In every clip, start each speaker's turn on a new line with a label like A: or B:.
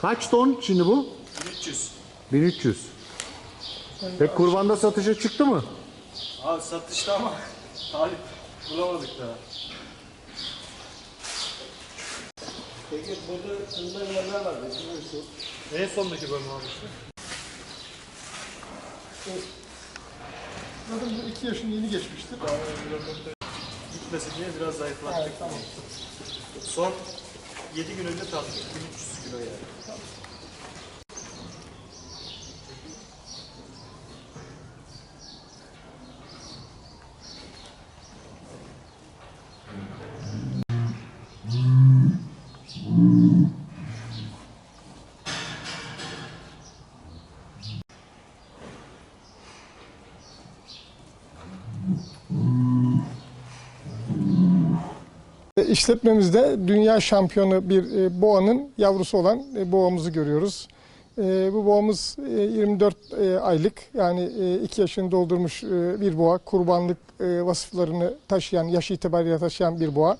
A: Kaç ton şimdi bu?
B: 300.
A: 1300. Peki kurbanda satışa çıktı mı?
B: Abi satışta ama talip bulamadık daha. Peki burada kırmızı yerler var. En sondaki bölüm abi işte.
C: Zaten bu iki yaşın yeni geçmiştir.
B: Gitmesin diye biraz zayıflattık.
C: tamam.
B: Son 7 gün önce tattık. 1300 kilo yani.
C: İşletmemizde dünya şampiyonu bir e, boğanın yavrusu olan e, boğamızı görüyoruz. E, Bu boğamız e, 24 e, aylık yani 2 yaşını doldurmuş e, bir boğa. Kurbanlık e, vasıflarını taşıyan, yaş itibariyle taşıyan bir boğa.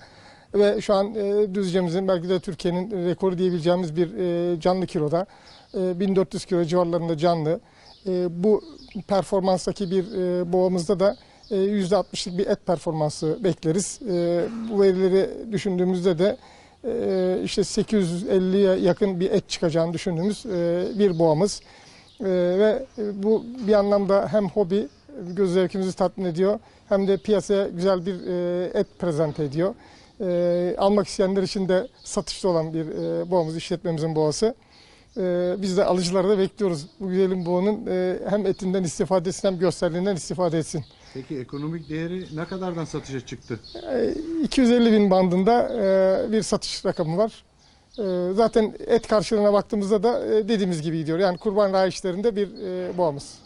C: Ve şu an e, Düzce'mizin belki de Türkiye'nin rekoru diyebileceğimiz bir e, canlı kiloda. E, 1400 kilo civarlarında canlı. E, Bu performanstaki bir e, boğamızda da e, %60'lık bir et performansı bekleriz. E, Bu verileri düşündüğümüzde de e, işte 850'ye yakın bir et çıkacağını düşündüğümüz e, bir boğamız. E, Ve bu bir anlamda hem hobi, göz zevkimizi tatmin ediyor hem de piyasaya güzel bir e, et prezente ediyor. E, Almak isteyenler için de satışta olan bir e, boğamız, işletmemizin boğası. E, Biz de alıcıları da bekliyoruz. Bu güzelim boğanın e, hem etinden istifade etsin hem gösterliğinden istifade etsin.
A: Peki ekonomik değeri ne kadardan satışa çıktı?
C: E, 250 bin bandında e, bir satış rakamı var. E, Zaten et karşılığına baktığımızda da e, dediğimiz gibi gidiyor. Yani kurban rayişlerinde bir e, boğamız.